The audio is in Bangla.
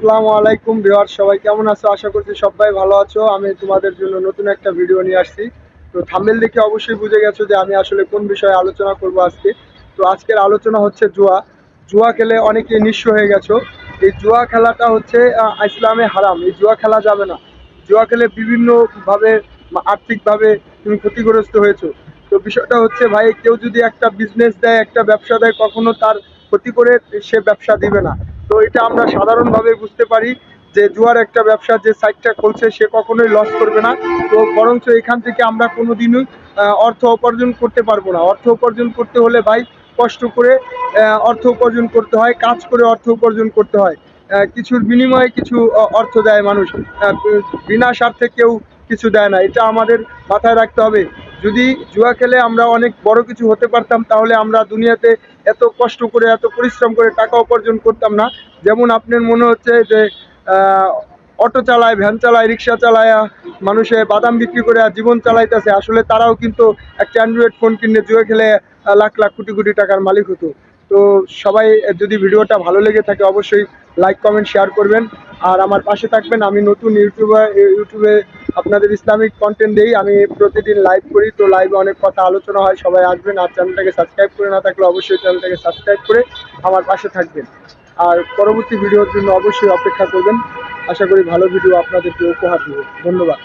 আসসালামু আলাইকুম বিহার সবাই কেমন আছো? আশা করছি সবাই ভালো আছো। আমি তোমাদের জন্য নতুন একটা ভিডিও নিয়ে আসছি। তো থাম্বেল দেখে অবশ্যই বুঝে গেছো যে আমি আসলে কোন বিষয়ে আলোচনা করব আজকে। তো আজকের আলোচনা হচ্ছে জুয়া। জুয়া খেলে অনেকে নিঃস্ব হয়ে গেছো। এই জুয়া খেলাটা হচ্ছে ইসলামে হারাম। এই জুয়া খেলা যাবে না। জুয়া খেলে বিভিন্নভাবে আর্থিকভাবে তুমি ক্ষতিগ্রস্ত হয়েছো। তো বিষয়টা হচ্ছে, ভাই, কেউ যদি একটা বিজনেস দেয়, একটা ব্যবসা দেয়, কখনো তার ক্ষতি করে সে ব্যবসা দিবে না। তো এটা আমরা সাধারণভাবে বুঝতে পারি যে জুয়ার একটা ব্যবসা যে সাইটটা খুলছে সে কখনোই লস করবে না। তো বরঞ্চ এখান থেকে আমরা কোনোদিনই আহ, অর্থ উপার্জন করতে পারব না। অর্থ উপার্জন করতে হলে ভাই কষ্ট করে অর্থ উপার্জন করতে হয় কাজ করে অর্থ উপার্জন করতে হয়। কিছুর বিনিময়ে কিছু অর্থ দেয় মানুষ। বিনা স্বার্থে কেউ কিছু দেয় না। এটা আমাদের মাথায় রাখতে হবে। যদি জুয়া খেলে আমরা অনেক বড় কিছু হতে পারতাম, তাহলে আমরা দুনিয়াতে এত কষ্ট করে, এত পরিশ্রম করে টাকা উপার্জন করতাম না। যেমন আপনার মনে হচ্ছে যে অটো চালায়, ভ্যান চালায়, রিক্সা চালায়, মানুষে বাদাম বিক্রি করে জীবন চালাইতেছে। আসলে তারাও কিন্তু একটা অ্যান্ড্রয়েড ফোন কিনে জুয়া খেলে লাখ লাখ কোটি কোটি টাকার মালিক হতো। তো সবাই যদি ভিডিওটা ভালো লেগে থাকে, অবশ্যই লাইক কমেন্ট শেয়ার করবেন। আর আমার পাশে থাকবেন। আমি নতুন ইউটিউবে ইউটিউবে আপনাদের ইসলামিক কন্টেন্ট দিয়েই আমি প্রতিদিন লাইভ করি। তো লাইভে অনেক কথা আলোচনা হয়, সবাই আসবেন। আর চ্যানেলটাকে সাবস্ক্রাইব করে না থাকলে অবশ্যই চ্যানেলটাকে সাবস্ক্রাইব করে আমার পাশে থাকবেন। আর পরবর্তী ভিডিওর জন্য অবশ্যই অপেক্ষা করবেন। আশা করি ভালো ভিডিও আপনাদেরকে উপহার দেবো। ধন্যবাদ।